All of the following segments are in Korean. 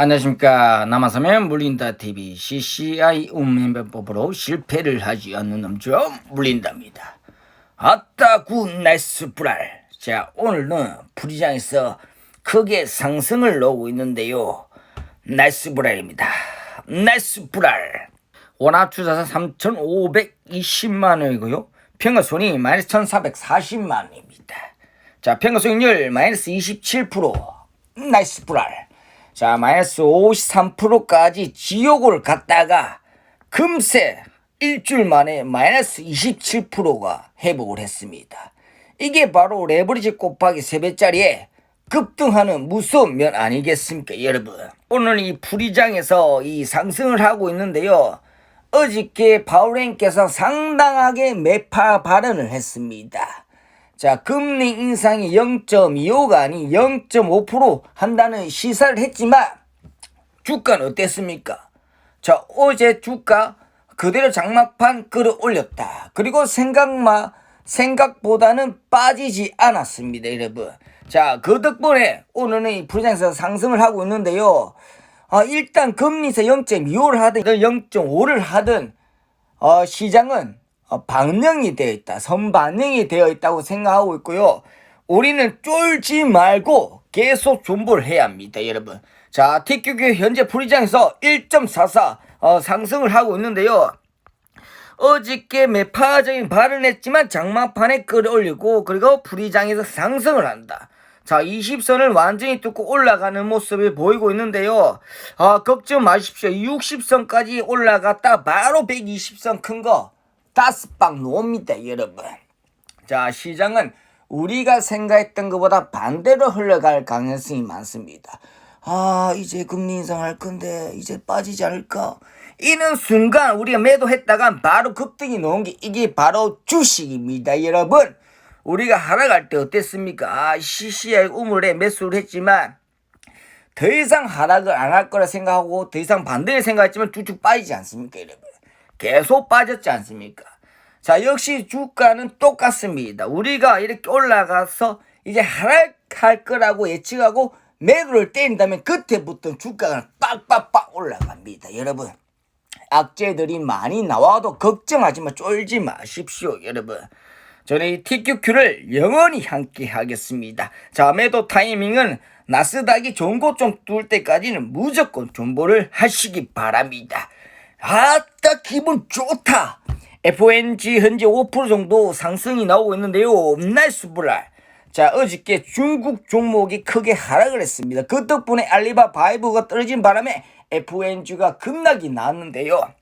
안녕하십니까 남아서면 물린다 TV CCI 운명법으로 실패를 하지 않는 남자 물린답니다. 아따 굿 나이스 불알. 자 오늘은 불이장에서 크게 상승을 놓고 있는데요. 나이스 불알입니다. 나이스 불알. 원화 투자사 3,520만 원이고요. 평가 손이 마이너스 1,440만 원입니다. 자 평가 수익률 마이너스 27% 나이스 불알. 자, 마이너스 53%까지 지옥을 갔다가 금세 일주일 만에 마이너스 27%가 회복을 했습니다. 이게 바로 레버리지 곱하기 3배짜리에 급등하는 무서운 면 아니겠습니까, 여러분? 오늘 이 불이장에서 이 상승을 하고 있는데요. 어저께 바울랭께서 상당하게 매파 발언을 했습니다. 자, 금리 인상이 0.25가 아닌 0.5% 한다는 시사를 했지만 주가는 어땠습니까? 자, 어제 주가 그대로 장막판 끌어올렸다. 그리고 생각마 생각보다는 빠지지 않았습니다, 여러분. 자, 그 덕분에 오늘은 이 부장에서 상승을 하고 있는데요. 아, 일단 금리에서 0.25를 하든 0.5를 하든 어, 시장은 어, 반영이 되어 있다. 선반영이 되어 있다고 생각하고 있고요. 우리는 쫄지 말고 계속 존버를 해야 합니다, 여러분. 자, TQQ 현재 불이장에서 1.44 어, 상승을 하고 있는데요. 어저께 매파적인 발언을 했지만 장마판에 끌어올리고 그리고 불이장에서 상승을 한다. 자, 20선을 완전히 뚫고 올라가는 모습을 보이고 있는데요. 아, 걱정 마십시오. 60선까지 올라갔다 바로 120선 큰 거 방 놓습니다, 여러분. 자, 시장은 우리가 생각했던 것보다 반대로 흘러갈 가능성이 많습니다. 아, 이제 금리 인상할 건데 이제 빠지지 않을까? 이는 순간 우리가 매도했다가 바로 급등이 나온 게 이게 바로 주식입니다, 여러분. 우리가 하락할 때 어땠습니까? 아, CCI 우물에 매수를 했지만 더 이상 하락을 안 할 거라 생각하고 더 이상 반대를 생각했지만 쭉쭉 빠지지 않습니까, 여러분? 계속 빠졌지 않습니까? 자, 역시 주가는 똑같습니다. 우리가 이렇게 올라가서 이제 하락할 거라고 예측하고 매도를 때린다면 그때부터 주가가 빡빡빡 올라갑니다. 여러분. 악재들이 많이 나와도 걱정하지 마, 쫄지 마십시오, 여러분. 저는 이 TQQ를 영원히 함께 하겠습니다. 자, 매도 타이밍은 나스닥이 좋은 곳좀 뚫을 때까지는 무조건 존버를 하시기 바랍니다. 아따, 기분 좋다! FNG 현재 5% 정도 상승이 나오고 있는데요. 나이스 불알. 자, 어저께 중국 종목이 크게 하락을 했습니다. 그 덕분에 알리바 바이브가 떨어진 바람에 FNG가 급락이 나왔는데요.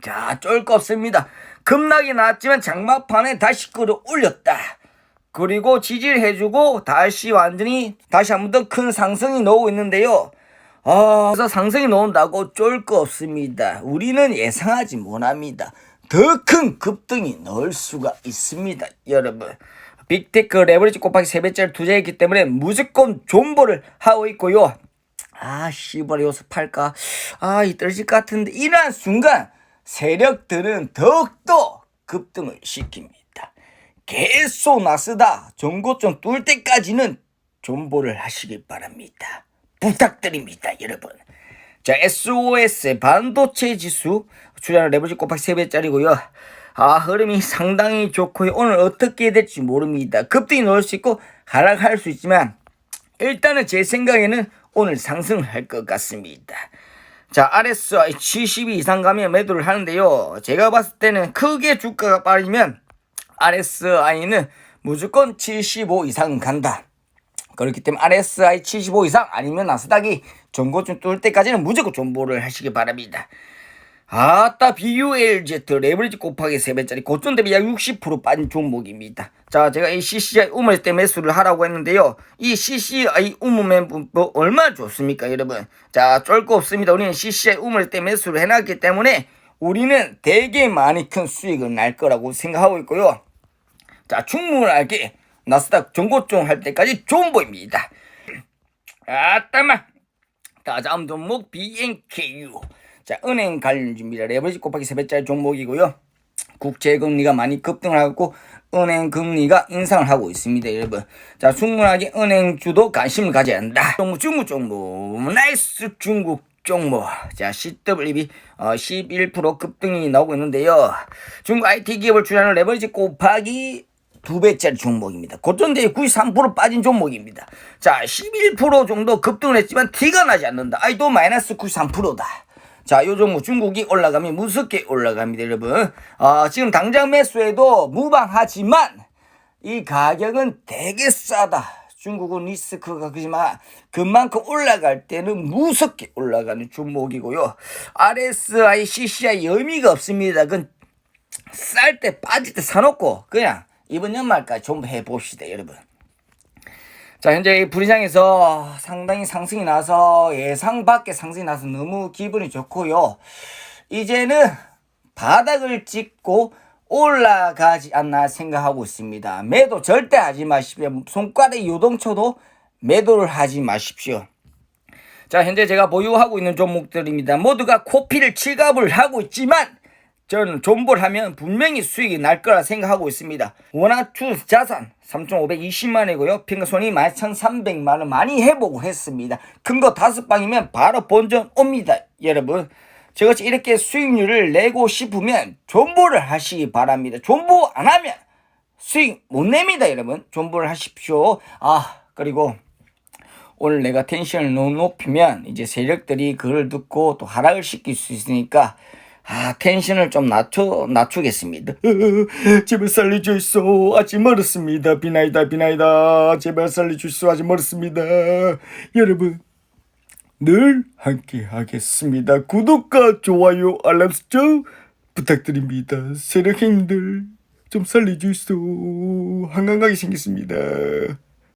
자, 쫄거 없습니다. 급락이 나왔지만 장막판에 다시 끌어올렸다. 그리고 지지를 해주고 다시 완전히 다시 한 번 더 큰 상승이 나오고 있는데요. 아, 그래서 상승이 나온다고 쫄 거 없습니다. 우리는 예상하지 못합니다. 더 큰 급등이 나올 수가 있습니다, 여러분. 빅테크 레버리지 곱하기 3배짜리 투자했기 때문에 무조건 존버를 하고 있고요. 아, 씨발, 요새 팔까? 아, 이 떨어질 것 같은데. 이러한 순간 세력들은 더욱더 급등을 시킵니다. 계속 나스다 전고점 뚫을 때까지는 존버를 하시길 바랍니다. 부탁드립니다, 여러분. 자, SOS 반도체 지수 주자는 레버리지 곱하기 3배짜리고요. 아, 흐름이 상당히 좋고요. 오늘 어떻게 될지 모릅니다. 급등이 나올 수 있고 하락할 수 있지만 일단은 제 생각에는 오늘 상승할 것 같습니다. 자, RSI 72 이상 가면 매도를 하는데요. 제가 봤을 때는 크게 주가가 빠지면 RSI는 무조건 75 이상 간다. 그렇기 때문에 RSI 75 이상 아니면 나스닥이 전고점 뚫을 때까지는 무조건 존버를 하시기 바랍니다. 아따 BULZ 레버리지 곱하기 3배짜리 고점 대비 약 60% 빠진 종목입니다. 자 제가 이 CCI 우물 때 매수를 하라고 했는데요. 이 CCI 우물면 뭐 얼마나 좋습니까 여러분. 자 쫄거 없습니다. 우리는 CCI 우물 때 매수를 해놨기 때문에 우리는 되게 많이 큰 수익을 날 거라고 생각하고 있고요. 자 충분하게 나스닥 전고점 할 때까지 좋은 보입니다. 아따마 자 다음 종목 BNKU 자, 은행 관련 준비라 레버리지 곱하기 3배짜리 종목이고요. 국채 금리가 많이 급등을 하고 은행 금리가 인상을 하고 있습니다, 여러분. 자, 충분하게 은행주도 관심을 가져야 한다. 종목, 중국 종목, 나이스 중국 종목. 자, CWB 어, 11% 급등이 나오고 있는데요. 중국 IT 기업을 출연하는 레버리지 곱하기 두 배짜리 종목입니다. 고점대에 93% 빠진 종목입니다. 자, 11% 정도 급등을 했지만 티가 나지 않는다. 아이도 마이너스 93%다. 자, 요 종목 중국이 올라가면 무섭게 올라갑니다, 여러분. 어, 지금 당장 매수해도 무방하지만 이 가격은 되게 싸다. 중국은 리스크가 그지만 그만큼 올라갈 때는 무섭게 올라가는 종목이고요. RSI, CCI 의미가 없습니다. 그건 쌀 때 빠질 때 사놓고 그냥 이번 연말까지 좀 해봅시다, 여러분. 자, 현재 이 불시장에서 상당히 상승이 나서 예상 밖의 상승이 나서 너무 기분이 좋고요. 이제는 바닥을 찍고 올라가지 않나 생각하고 있습니다. 매도 절대 하지 마십시오. 손가락 요동쳐도 매도를 하지 마십시오. 자, 현재 제가 보유하고 있는 종목들입니다. 모두가 코피를 칠갑을 하고 있지만 저는 존볼 하면 분명히 수익이 날 거라 생각하고 있습니다. 원화투 자산 3,520만이고요. 평가손이 11,300만원 많이 회복을 했습니다. 큰 거 다섯 방이면 바로 본전 옵니다. 여러분. 저같이 이렇게 수익률을 내고 싶으면 존볼을 하시기 바랍니다. 존보 안 하면 수익 못 냅니다. 여러분. 존볼을 하십시오. 아, 그리고 오늘 내가 텐션을 너무 높이면 이제 세력들이 그걸 듣고 또 하락을 시킬 수 있으니까 아 텐션을 좀 낮춰 낮추겠습니다. 제발 살려주소 아직 멀었습니다. 비나이다 비나이다 제발 살려주소 아직 멀었습니다. 여러분 늘 함께 하겠습니다. 구독과 좋아요 알람 설정 부탁드립니다. 세력 형님들 좀 살려주소 한강하게 생겼습니다.